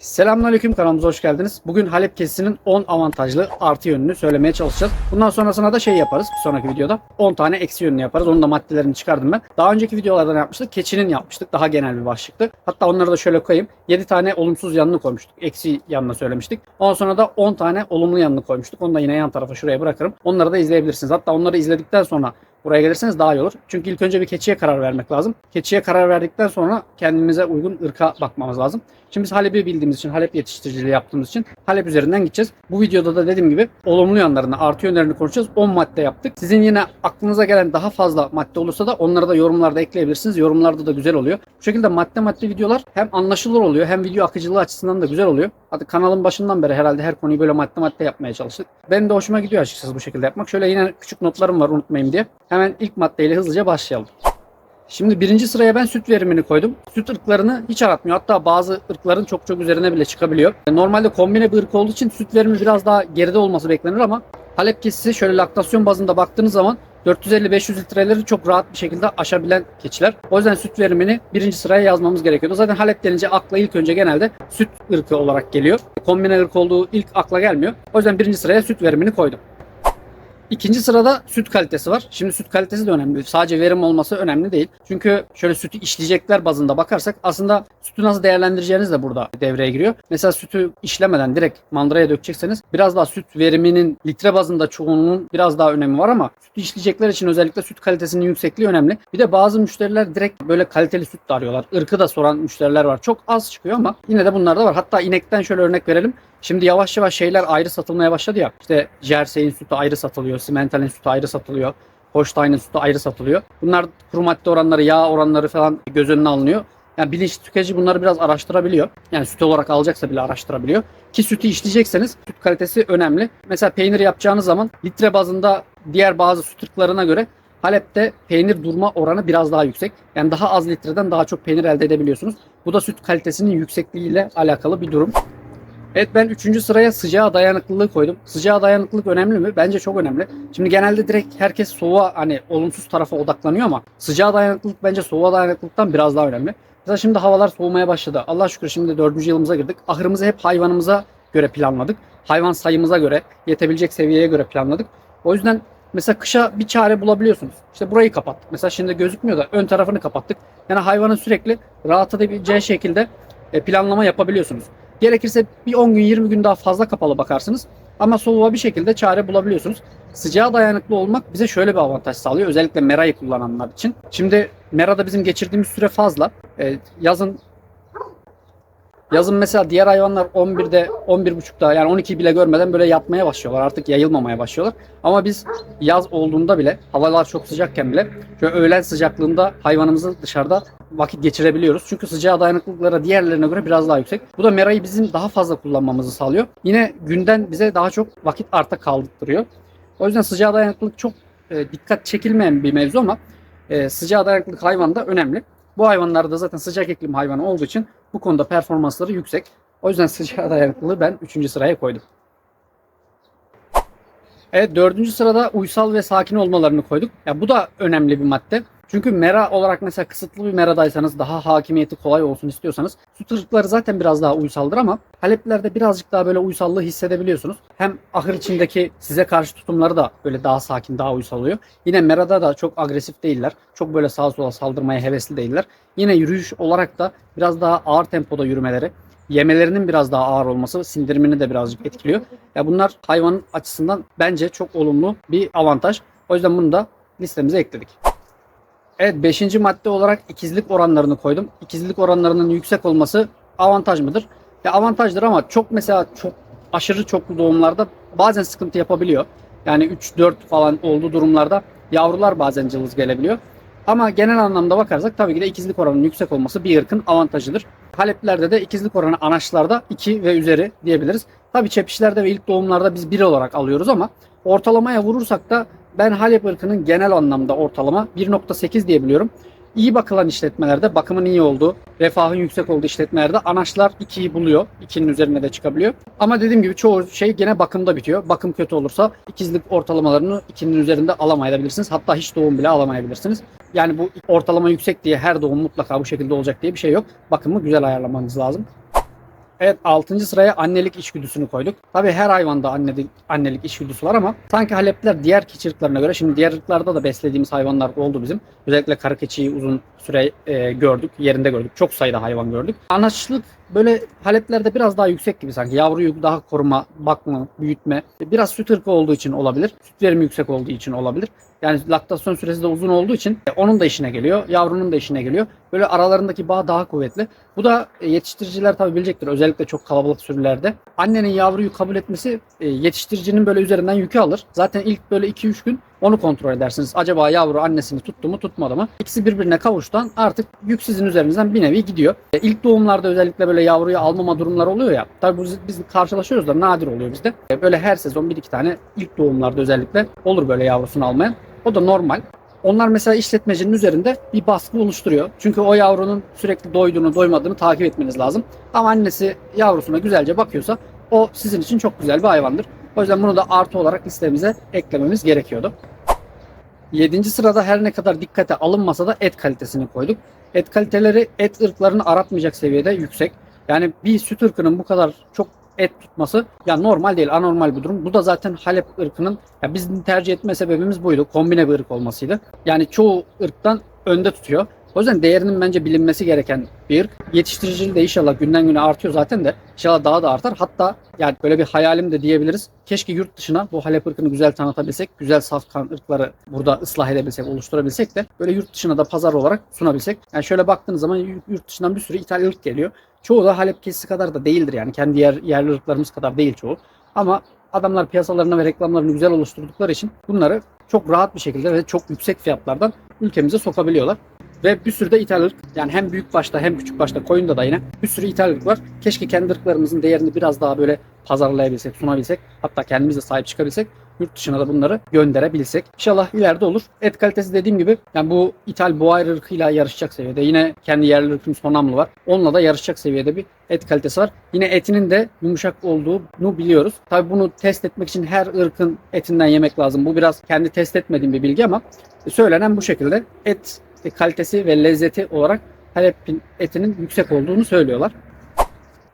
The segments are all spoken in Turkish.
Selamünaleyküm kanalımıza hoş geldiniz. Bugün Halep kesisinin 10 avantajlı artı yönünü söylemeye çalışacağız. Bundan sonrasına da şey yaparız bir sonraki videoda. 10 tane eksi yönünü yaparız. Onun da maddelerini çıkardım ben. Daha önceki videolarda ne yapmıştık? Keçinin yapmıştık. Daha genel bir başlıktı. Hatta onları da şöyle koyayım. 7 tane olumsuz yanını koymuştuk. Eksi yanını söylemiştik. Ondan sonra da 10 tane olumlu yanını koymuştuk. Onu da yine yan tarafa şuraya bırakırım. Onları da izleyebilirsiniz. Hatta onları izledikten sonra Buraya gelirseniz daha iyi olur. Çünkü ilk önce bir keçiye karar vermek lazım. Keçiye karar verdikten sonra kendimize uygun ırka bakmamız lazım. Şimdi biz Halep'i bildiğimiz için, Halep yetiştiriciliği yaptığımız için Halep üzerinden gideceğiz. Bu videoda da dediğim gibi olumlu yanlarını, artı yönlerini konuşacağız. 10 madde yaptık. Sizin yine aklınıza gelen daha fazla madde olursa da onları da yorumlarda ekleyebilirsiniz. Yorumlarda da güzel oluyor. Bu şekilde madde madde videolar hem anlaşılır oluyor hem video akıcılığı açısından da güzel oluyor. Hadi kanalın başından beri herhalde her konuyu böyle madde madde yapmaya çalıştık. Benim de hoşuma gidiyor açıkçası bu şekilde yapmak. Şöyle yine küçük notlarım var unutmayayım diye. Hemen ilk maddeyle hızlıca başlayalım. Şimdi birinci sıraya ben süt verimini koydum. Süt ırklarını hiç aratmıyor. Hatta bazı ırkların çok çok üzerine bile çıkabiliyor. Normalde kombine bir ırk olduğu için süt verimi biraz daha geride olması beklenir ama Halep kesisi şöyle laktasyon bazında baktığınız zaman 450-500 litreleri çok rahat bir şekilde aşabilen keçiler. O yüzden süt verimini birinci sıraya yazmamız gerekiyordu. Zaten Halep denince akla ilk önce genelde süt ırkı olarak geliyor. Kombine ırk olduğu ilk akla gelmiyor. O yüzden birinci sıraya süt verimini koydum. İkinci sırada süt kalitesi var. Şimdi süt kalitesi de önemli. Sadece verim olması önemli değil. Çünkü şöyle sütü işleyecekler bazında bakarsak aslında sütü nasıl değerlendireceğiniz de burada devreye giriyor. Mesela sütü işlemeden direkt mandıraya dökecekseniz biraz daha süt veriminin litre bazında çoğunluğunun biraz daha önemi var ama sütü işleyecekler için özellikle süt kalitesinin yüksekliği önemli. Bir de bazı müşteriler direkt böyle kaliteli süt de arıyorlar. Irkı da soran müşteriler var. Çok az çıkıyor ama yine de bunlar da var. Hatta inekten şöyle örnek verelim. Şimdi yavaş yavaş şeyler ayrı satılmaya başladı ya. İşte Jersey'in sütü ayrı satılıyor. Simmental'in sütü ayrı satılıyor. Holstein'in sütü ayrı satılıyor. Bunlar kuru madde oranları, yağ oranları falan göz önüne alınıyor. Yani bilinçli tüketici bunları biraz araştırabiliyor. Yani süt olarak alacaksa bile araştırabiliyor. Ki sütü işleyecekseniz süt kalitesi önemli. Mesela peynir yapacağınız zaman litre bazında diğer bazı süt ırklarına göre Halep'te peynir durma oranı biraz daha yüksek. Yani daha az litreden daha çok peynir elde edebiliyorsunuz. Bu da süt kalitesinin yüksekliğiyle alakalı bir durum. Evet ben 3. sıraya sıcağa dayanıklılığı koydum. Sıcağa dayanıklılık önemli mi? Bence çok önemli. Şimdi genelde direkt herkes soğuğa hani olumsuz tarafa odaklanıyor ama sıcağa dayanıklılık bence soğuğa dayanıklılıktan biraz daha önemli. Mesela şimdi havalar soğumaya başladı. Allah şükür şimdi 4. yılımıza girdik. Ahırımızı hep hayvanımıza göre planladık. Hayvan sayımıza göre, yetebilecek seviyeye göre planladık. O yüzden mesela kışa bir çare bulabiliyorsunuz. İşte burayı kapattık. Mesela şimdi gözükmüyor da ön tarafını kapattık. Yani hayvanın sürekli rahat edebileceği şekilde e, planlama yapabiliyorsunuz. Gerekirse bir 10 gün 20 gün daha fazla kapalı bakarsınız. Ama soğuğa bir şekilde çare bulabiliyorsunuz. Sıcağa dayanıklı olmak bize şöyle bir avantaj sağlıyor. Özellikle merayı kullananlar için. Şimdi merada bizim geçirdiğimiz süre fazla. Ee, yazın Yazın mesela diğer hayvanlar 11'de 11.30'da yani 12 bile görmeden böyle yatmaya başlıyorlar. Artık yayılmamaya başlıyorlar. Ama biz yaz olduğunda bile havalar çok sıcakken bile şöyle öğlen sıcaklığında hayvanımızı dışarıda vakit geçirebiliyoruz. Çünkü sıcağa dayanıklılıkları diğerlerine göre biraz daha yüksek. Bu da merayı bizim daha fazla kullanmamızı sağlıyor. Yine günden bize daha çok vakit arta kaldırtıyor. O yüzden sıcağa dayanıklılık çok e, dikkat çekilmeyen bir mevzu ama e, sıcağa dayanıklılık hayvanda önemli. Bu hayvanlarda zaten sıcak iklim hayvanı olduğu için bu konuda performansları yüksek. O yüzden sıcağa dayanıklılığı ben 3. sıraya koydum. Evet dördüncü sırada uysal ve sakin olmalarını koyduk. Ya bu da önemli bir madde. Çünkü mera olarak mesela kısıtlı bir meradaysanız daha hakimiyeti kolay olsun istiyorsanız süt ırkları zaten biraz daha uysaldır ama Haleplilerde birazcık daha böyle uysallığı hissedebiliyorsunuz. Hem ahır içindeki size karşı tutumları da böyle daha sakin, daha uysal oluyor. Yine merada da çok agresif değiller. Çok böyle sağa sola saldırmaya hevesli değiller. Yine yürüyüş olarak da biraz daha ağır tempoda yürümeleri, yemelerinin biraz daha ağır olması sindirimini de birazcık etkiliyor. Ya bunlar hayvanın açısından bence çok olumlu bir avantaj. O yüzden bunu da listemize ekledik. Evet 5. madde olarak ikizlik oranlarını koydum. İkizlik oranlarının yüksek olması avantaj mıdır? Ya avantajdır ama çok mesela çok aşırı çoklu doğumlarda bazen sıkıntı yapabiliyor. Yani 3-4 falan olduğu durumlarda yavrular bazen cılız gelebiliyor. Ama genel anlamda bakarsak tabii ki de ikizlik oranının yüksek olması bir ırkın avantajıdır. Haleplilerde de ikizlik oranı anaçlarda 2 ve üzeri diyebiliriz. Tabii çepişlerde ve ilk doğumlarda biz 1 olarak alıyoruz ama ortalamaya vurursak da ben Halep ırkının genel anlamda ortalama 1.8 diyebiliyorum. İyi bakılan işletmelerde bakımın iyi olduğu, refahın yüksek olduğu işletmelerde anaçlar 2'yi buluyor. 2'nin üzerine de çıkabiliyor. Ama dediğim gibi çoğu şey gene bakımda bitiyor. Bakım kötü olursa ikizlik ortalamalarını 2'nin üzerinde alamayabilirsiniz. Hatta hiç doğum bile alamayabilirsiniz. Yani bu ortalama yüksek diye her doğum mutlaka bu şekilde olacak diye bir şey yok. Bakımı güzel ayarlamanız lazım. Evet 6. sıraya annelik içgüdüsünü koyduk. Tabii her hayvanda annelik, annelik içgüdüsü var ama sanki Halepliler diğer keçi ırklarına göre şimdi diğer ırklarda da beslediğimiz hayvanlar oldu bizim. Özellikle kara keçiyi uzun süre e, gördük. Yerinde gördük. Çok sayıda hayvan gördük. Anaçlık böyle Haleplilerde biraz daha yüksek gibi sanki. Yavruyu daha koruma, bakma, büyütme. Biraz süt ırkı olduğu için olabilir. Süt verimi yüksek olduğu için olabilir. Yani laktasyon süresi de uzun olduğu için onun da işine geliyor. Yavrunun da işine geliyor. Böyle aralarındaki bağ daha kuvvetli. Bu da e, yetiştiriciler tabii bilecektir. Özellikle çok kalabalık sürülerde. Annenin yavruyu kabul etmesi e, yetiştiricinin böyle üzerinden yükü alır. Zaten ilk böyle 2-3 gün onu kontrol edersiniz. Acaba yavru annesini tuttu mu tutmadı mı? İkisi birbirine kavuştan artık yük sizin üzerinizden bir nevi gidiyor. E, İlk doğumlarda özellikle böyle yavruyu almama durumları oluyor ya. Tabii bu biz karşılaşıyoruz da nadir oluyor bizde. E, Böyle her sezon bir iki tane ilk doğumlarda özellikle olur böyle yavrusunu almayan. O da normal. Onlar mesela işletmecinin üzerinde bir baskı oluşturuyor. Çünkü o yavrunun sürekli doyduğunu, doymadığını takip etmeniz lazım. Ama annesi yavrusuna güzelce bakıyorsa o sizin için çok güzel bir hayvandır. O yüzden bunu da artı olarak listemize eklememiz gerekiyordu. 7. sırada her ne kadar dikkate alınmasa da et kalitesini koyduk. Et kaliteleri et ırklarını aratmayacak seviyede yüksek. Yani bir süt ırkının bu kadar çok et tutması ya normal değil, anormal bir durum. Bu da zaten Halep ırkının ya bizim tercih etme sebebimiz buydu. Kombine bir ırk olmasıydı. Yani çoğu ırktan önde tutuyor. O yüzden değerinin bence bilinmesi gereken bir. Yetiştiriciliği de inşallah günden güne artıyor zaten de. İnşallah daha da artar. Hatta yani böyle bir hayalim de diyebiliriz. Keşke yurt dışına bu Halep ırkını güzel tanıtabilsek, güzel saf kan ırkları burada ıslah edebilsek, oluşturabilsek de böyle yurt dışına da pazar olarak sunabilsek. Yani şöyle baktığınız zaman yurt dışından bir sürü ithal ırk geliyor. Çoğu da Halep kesisi kadar da değildir yani. Kendi yer, yerli ırklarımız kadar değil çoğu. Ama adamlar piyasalarını ve reklamlarını güzel oluşturdukları için bunları çok rahat bir şekilde ve çok yüksek fiyatlardan ülkemize sokabiliyorlar. Ve bir sürü de ithal. Yani hem büyük başta hem küçük başta koyunda da yine bir sürü ithal var. Keşke kendi ırklarımızın değerini biraz daha böyle pazarlayabilsek, sunabilsek. Hatta kendimiz de sahip çıkabilsek. Yurt dışına da bunları gönderebilsek. İnşallah ileride olur. Et kalitesi dediğim gibi yani bu ithal boğayr ırkıyla yarışacak seviyede. Yine kendi yerli ırkım sonamlı var. Onunla da yarışacak seviyede bir et kalitesi var. Yine etinin de yumuşak olduğunu biliyoruz. Tabi bunu test etmek için her ırkın etinden yemek lazım. Bu biraz kendi test etmediğim bir bilgi ama söylenen bu şekilde. Et kalitesi ve lezzeti olarak Halep'in etinin yüksek olduğunu söylüyorlar.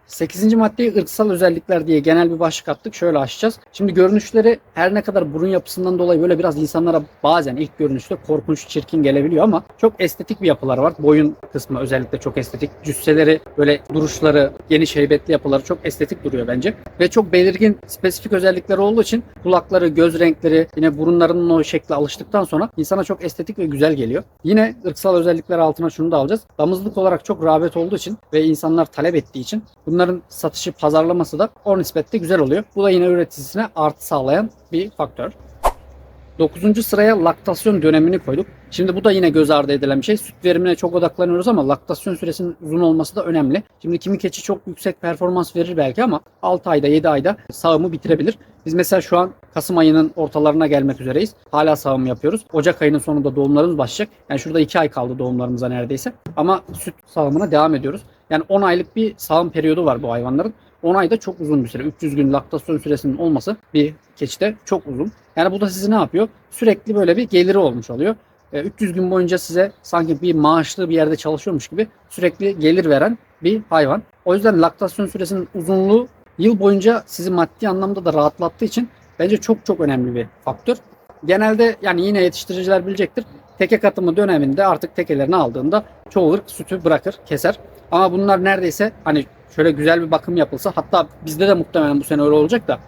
8. maddeyi ırksal özellikler diye genel bir başlık attık. Şöyle açacağız. Şimdi görünüşleri her ne kadar burun yapısından dolayı böyle biraz insanlara bazen ilk görünüşte korkunç, çirkin gelebiliyor ama çok estetik bir yapıları var. Boyun kısmı özellikle çok estetik. Cüsseleri, böyle duruşları, geniş heybetli yapıları çok estetik duruyor bence. Ve çok belirgin, spesifik özellikleri olduğu için kulakları, göz renkleri, yine burunlarının o şekle alıştıktan sonra insana çok estetik ve güzel geliyor. Yine ırksal özellikler altına şunu da alacağız. Damızlık olarak çok rağbet olduğu için ve insanlar talep ettiği için bunların satışı, pazarlaması da o nispette güzel oluyor. Bu da yine üreticisine artı sağlayan bir faktör. 9. sıraya laktasyon dönemini koyduk. Şimdi bu da yine göz ardı edilen bir şey. Süt verimine çok odaklanıyoruz ama laktasyon süresinin uzun olması da önemli. Şimdi kimi keçi çok yüksek performans verir belki ama 6 ayda 7 ayda sağımı bitirebilir. Biz mesela şu an Kasım ayının ortalarına gelmek üzereyiz. Hala sağım yapıyoruz. Ocak ayının sonunda doğumlarımız başlayacak. Yani şurada 2 ay kaldı doğumlarımıza neredeyse. Ama süt sağımına devam ediyoruz. Yani 10 aylık bir sağım periyodu var bu hayvanların. 10 ayda çok uzun bir süre. 300 gün laktasyon süresinin olması bir keçide çok uzun. Yani bu da sizi ne yapıyor? Sürekli böyle bir geliri olmuş oluyor. E, 300 gün boyunca size sanki bir maaşlı bir yerde çalışıyormuş gibi sürekli gelir veren bir hayvan. O yüzden laktasyon süresinin uzunluğu yıl boyunca sizi maddi anlamda da rahatlattığı için bence çok çok önemli bir faktör. Genelde yani yine yetiştiriciler bilecektir. Teke katımı döneminde artık tekelerini aldığında çoğu ırk sütü bırakır, keser. Ama bunlar neredeyse hani şöyle güzel bir bakım yapılsa hatta bizde de muhtemelen bu sene öyle olacak da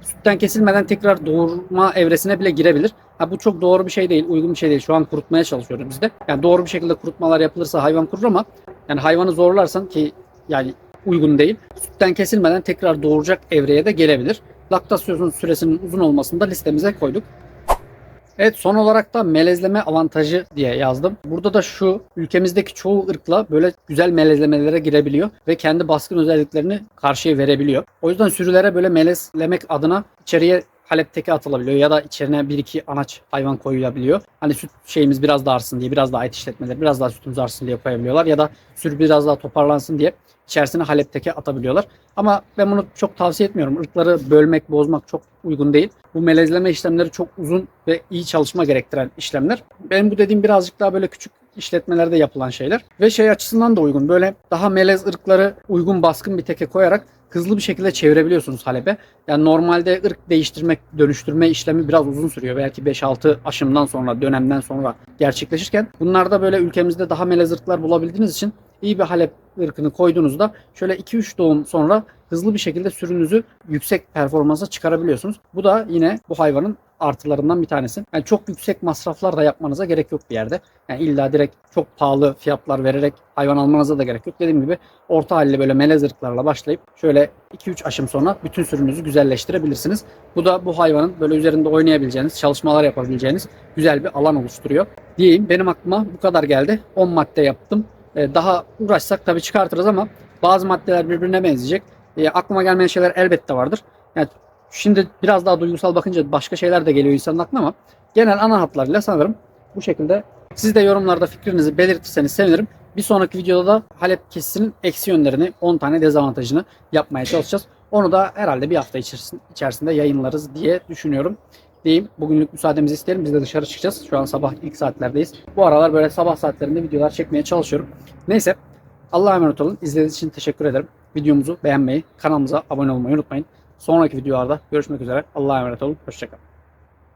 sütten kesilmeden tekrar doğurma evresine bile girebilir. Ha, bu çok doğru bir şey değil, uygun bir şey değil. Şu an kurutmaya çalışıyoruz biz de. Yani doğru bir şekilde kurutmalar yapılırsa hayvan kurur ama yani hayvanı zorlarsan ki yani uygun değil. Sütten kesilmeden tekrar doğuracak evreye de gelebilir. Laktasyon süresinin uzun olmasını da listemize koyduk. Evet son olarak da melezleme avantajı diye yazdım. Burada da şu ülkemizdeki çoğu ırkla böyle güzel melezlemelere girebiliyor ve kendi baskın özelliklerini karşıya verebiliyor. O yüzden sürülere böyle melezlemek adına içeriye Halep teke atılabiliyor ya da içerine bir iki anaç hayvan koyulabiliyor. Hani süt şeyimiz biraz daha artsın diye biraz daha et işletmeleri biraz daha sütümüz artsın diye koyabiliyorlar ya da sürü biraz daha toparlansın diye içerisine Halep teke atabiliyorlar. Ama ben bunu çok tavsiye etmiyorum. Irkları bölmek, bozmak çok uygun değil. Bu melezleme işlemleri çok uzun ve iyi çalışma gerektiren işlemler. Benim bu dediğim birazcık daha böyle küçük işletmelerde yapılan şeyler. Ve şey açısından da uygun. Böyle daha melez ırkları uygun baskın bir teke koyarak hızlı bir şekilde çevirebiliyorsunuz Halep'e. Yani normalde ırk değiştirmek, dönüştürme işlemi biraz uzun sürüyor. Belki 5-6 aşımdan sonra, dönemden sonra gerçekleşirken bunlarda böyle ülkemizde daha melez ırklar bulabildiğiniz için iyi bir Halep ırkını koyduğunuzda şöyle 2-3 doğum sonra hızlı bir şekilde sürünüzü yüksek performansa çıkarabiliyorsunuz. Bu da yine bu hayvanın artılarından bir tanesi. Yani çok yüksek masraflar da yapmanıza gerek yok bir yerde. Yani illa direkt çok pahalı fiyatlar vererek hayvan almanıza da gerek yok. Dediğim gibi orta halli böyle melez ırklarla başlayıp şöyle 2-3 aşım sonra bütün sürünüzü güzelleştirebilirsiniz. Bu da bu hayvanın böyle üzerinde oynayabileceğiniz, çalışmalar yapabileceğiniz güzel bir alan oluşturuyor. Diyeyim benim aklıma bu kadar geldi. 10 madde yaptım. Ee, Daha uğraşsak tabii çıkartırız ama bazı maddeler birbirine benzeyecek. E, aklıma gelmeyen şeyler elbette vardır. Yani şimdi biraz daha duygusal bakınca başka şeyler de geliyor insanın aklına ama genel ana hatlarıyla sanırım bu şekilde. Siz de yorumlarda fikrinizi belirtirseniz sevinirim. Bir sonraki videoda da Halep kesisinin eksi yönlerini 10 tane dezavantajını yapmaya çalışacağız. Onu da herhalde bir hafta içerisinde, yayınlarız diye düşünüyorum. Diyeyim. Bugünlük müsaademizi isteyelim. Biz de dışarı çıkacağız. Şu an sabah ilk saatlerdeyiz. Bu aralar böyle sabah saatlerinde videolar çekmeye çalışıyorum. Neyse. Allah'a emanet olun. İzlediğiniz için teşekkür ederim. Videomuzu beğenmeyi, kanalımıza abone olmayı unutmayın. Sonraki videolarda görüşmek üzere. Allah'a emanet olun. Hoşçakalın.